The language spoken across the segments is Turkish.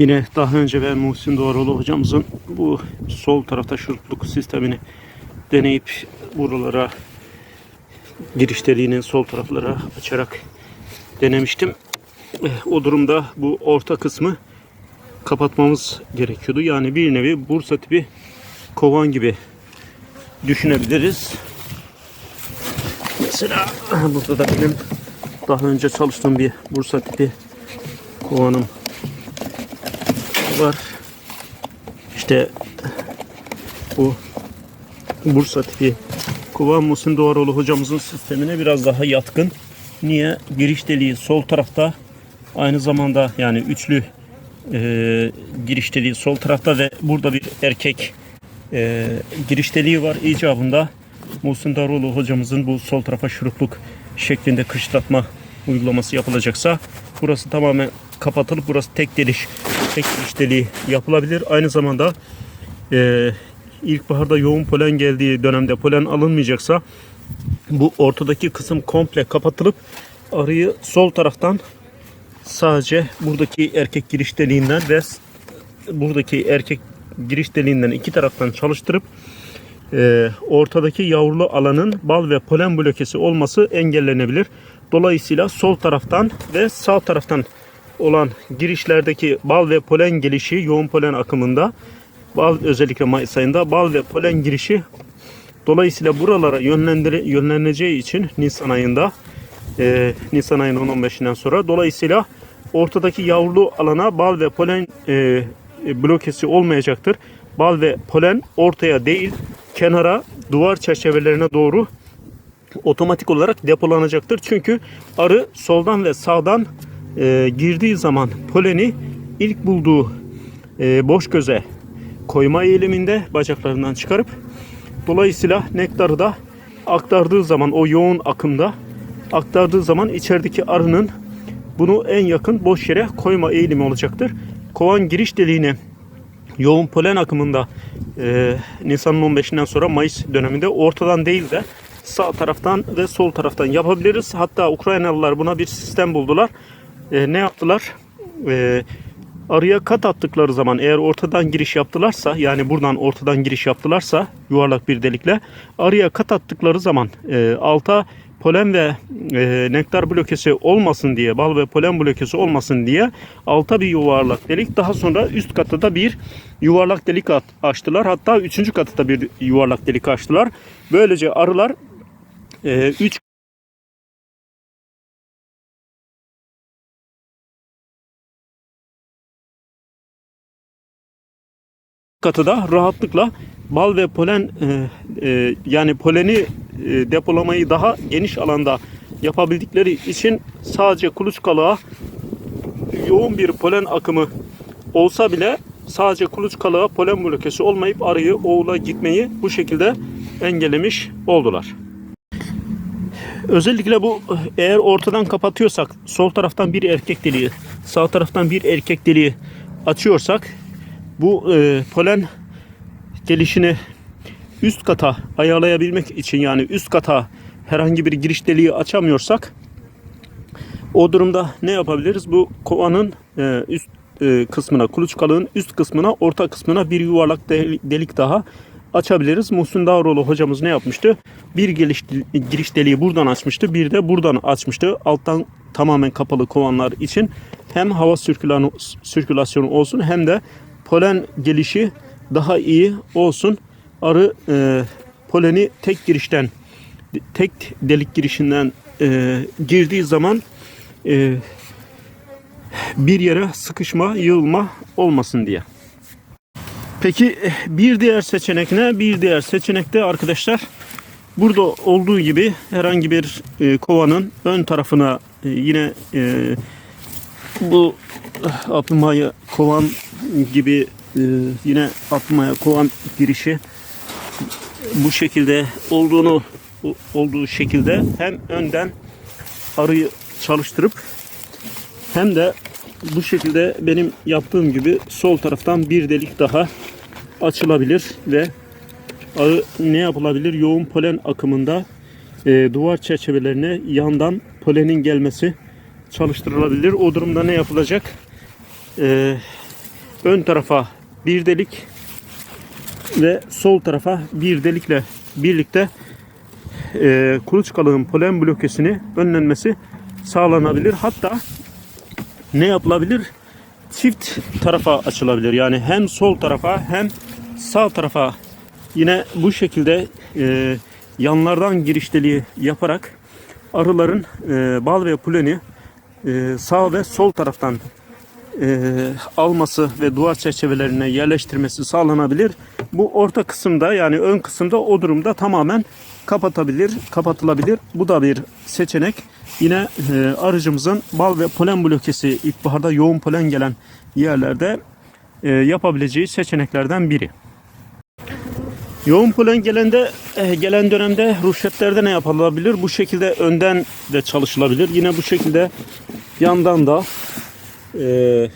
Yine daha önce ben Muhsin Doğroğlu hocamızın bu sol tarafta şurupluk sistemini deneyip buralara giriş deliğinin sol taraflara açarak denemiştim. Eh, O durumda bu orta kısmı kapatmamız gerekiyordu. Yani bir nevi Bursa tipi kovan gibi düşünebiliriz. Mesela burada da benim daha önce çalıştığım bir Bursa tipi kovanım var. İşte bu Bursa tipi kovan Muhsin Doğaroğlu hocamızın sistemine biraz daha yatkın. Niye? Giriş deliği sol tarafta aynı zamanda yani üçlü e, giriş deliği sol tarafta ve burada bir erkek e, giriş deliği var icabında Muhsin Daroğlu hocamızın bu sol tarafa şurupluk şeklinde kışlatma uygulaması yapılacaksa burası tamamen kapatılıp burası tek deliş tek giriş deliği yapılabilir. Aynı zamanda e, ilkbaharda yoğun polen geldiği dönemde polen alınmayacaksa bu ortadaki kısım komple kapatılıp arıyı sol taraftan sadece buradaki erkek giriş deliğinden ve buradaki erkek giriş deliğinden iki taraftan çalıştırıp e, ortadaki yavrulu alanın bal ve polen blokesi olması engellenebilir. Dolayısıyla sol taraftan ve sağ taraftan olan girişlerdeki bal ve polen gelişi yoğun polen akımında bal özellikle Mayıs ayında bal ve polen girişi dolayısıyla buralara yönleneceği için Nisan ayında e, Nisan ayının 15'inden sonra dolayısıyla ortadaki yavrulu alana bal ve polen e, e, blokesi olmayacaktır. Bal ve polen ortaya değil kenara duvar çerçevelerine doğru otomatik olarak depolanacaktır. Çünkü arı soldan ve sağdan e, girdiği zaman poleni ilk bulduğu e, boş göze koyma eğiliminde bacaklarından çıkarıp dolayısıyla nektarı da aktardığı zaman o yoğun akımda aktardığı zaman içerideki arının bunu en yakın boş yere koyma eğilimi olacaktır. Kovan giriş deliğine yoğun polen akımında e, Nisan'ın 15'inden sonra Mayıs döneminde ortadan değil de sağ taraftan ve sol taraftan yapabiliriz. Hatta Ukraynalılar buna bir sistem buldular. E, ne yaptılar? E, arıya kat attıkları zaman eğer ortadan giriş yaptılarsa yani buradan ortadan giriş yaptılarsa yuvarlak bir delikle arıya kat attıkları zaman e, alta polen ve e, nektar blokesi olmasın diye bal ve polen blokesi olmasın diye alta bir yuvarlak delik daha sonra üst katta da bir yuvarlak delik açtılar. Hatta üçüncü katta da bir yuvarlak delik açtılar. Böylece arılar 3 katı da rahatlıkla bal ve polen e, e, yani poleni e, depolamayı daha geniş alanda yapabildikleri için sadece kuluçkalığa yoğun bir polen akımı olsa bile sadece kuluçkalığa polen blokesi olmayıp arıyı oğula gitmeyi bu şekilde engellemiş oldular. Özellikle bu eğer ortadan kapatıyorsak sol taraftan bir erkek deliği sağ taraftan bir erkek deliği açıyorsak bu e, polen gelişini üst kata ayarlayabilmek için yani üst kata herhangi bir giriş deliği açamıyorsak o durumda ne yapabiliriz? Bu kovanın e, üst e, kısmına, kuluçkalığın üst kısmına, orta kısmına bir yuvarlak del- delik daha açabiliriz. Muhsin Dağroğlu hocamız ne yapmıştı? Bir giriş, giriş deliği buradan açmıştı, bir de buradan açmıştı. Alttan tamamen kapalı kovanlar için hem hava sirkülasyonu olsun hem de polen gelişi daha iyi olsun. Arı e, poleni tek girişten tek delik girişinden e, girdiği zaman e, bir yere sıkışma, yığılma olmasın diye. Peki bir diğer seçenek ne? Bir diğer seçenek de arkadaşlar burada olduğu gibi herhangi bir e, kovanın ön tarafına e, yine e, bu eh, atmaya kovan gibi e, yine atmaya kovan girişi bu şekilde olduğunu olduğu şekilde hem önden arıyı çalıştırıp hem de bu şekilde benim yaptığım gibi sol taraftan bir delik daha açılabilir ve arı ne yapılabilir? Yoğun polen akımında e, duvar çerçevelerine yandan polenin gelmesi çalıştırılabilir. O durumda ne yapılacak? E, ön tarafa bir delik ve sol tarafa bir delikle birlikte e, kuluçkalığın polen blokesini önlenmesi sağlanabilir. Hatta ne yapılabilir? Çift tarafa açılabilir. Yani hem sol tarafa hem sağ tarafa yine bu şekilde e, yanlardan giriş deliği yaparak arıların e, bal ve poleni e, sağ ve sol taraftan e, alması ve duvar çerçevelerine yerleştirmesi sağlanabilir. Bu orta kısımda yani ön kısımda o durumda tamamen kapatabilir, kapatılabilir. Bu da bir seçenek. Yine e, arıcımızın bal ve polen blokesi ilkbaharda yoğun polen gelen yerlerde e, yapabileceği seçeneklerden biri. Yoğun polen gelende e, gelen dönemde ruşetlerde ne yapılabilir? Bu şekilde önden de çalışılabilir. Yine bu şekilde yandan da e,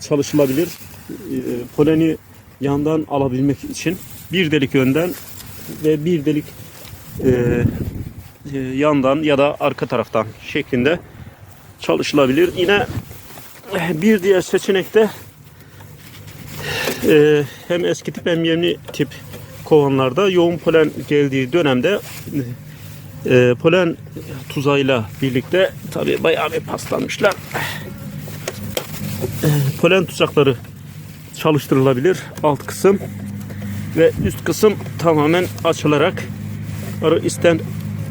çalışılabilir. E, poleni yandan alabilmek için bir delik önden ve bir delik e, e, yandan ya da arka taraftan şeklinde çalışılabilir. Yine e, bir diğer seçenekte e, hem eski tip hem yeni tip kovanlarda yoğun polen geldiği dönemde e, polen tuzağıyla birlikte tabi bayağı bir paslanmışlar. E, polen tuzakları çalıştırılabilir alt kısım ve üst kısım tamamen açılarak arı ister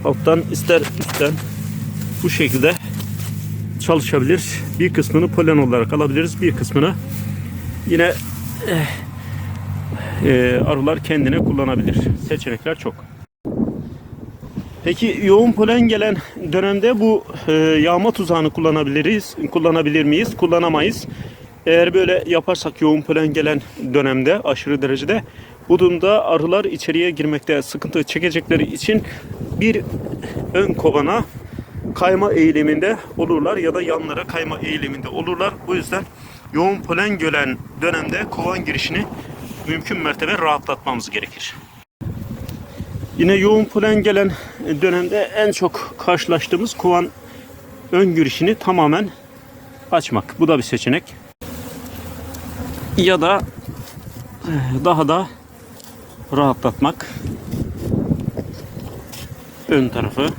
alttan ister üstten bu şekilde çalışabilir. Bir kısmını polen olarak alabiliriz. Bir kısmını yine e, arılar kendine kullanabilir. Seçenekler çok. Peki yoğun polen gelen dönemde bu e, yağma tuzağını kullanabiliriz, kullanabilir miyiz? Kullanamayız. Eğer böyle yaparsak yoğun polen gelen dönemde aşırı derecede bu durumda arılar içeriye girmekte sıkıntı çekecekleri için bir ön kovana kayma eğiliminde olurlar ya da yanlara kayma eğiliminde olurlar. Bu yüzden yoğun polen gelen dönemde kovan girişini mümkün mertebe rahatlatmamız gerekir. Yine yoğun polen gelen dönemde en çok karşılaştığımız kovan ön girişini tamamen açmak. Bu da bir seçenek. Ya da eh, daha da rahatlatmak ön tarafı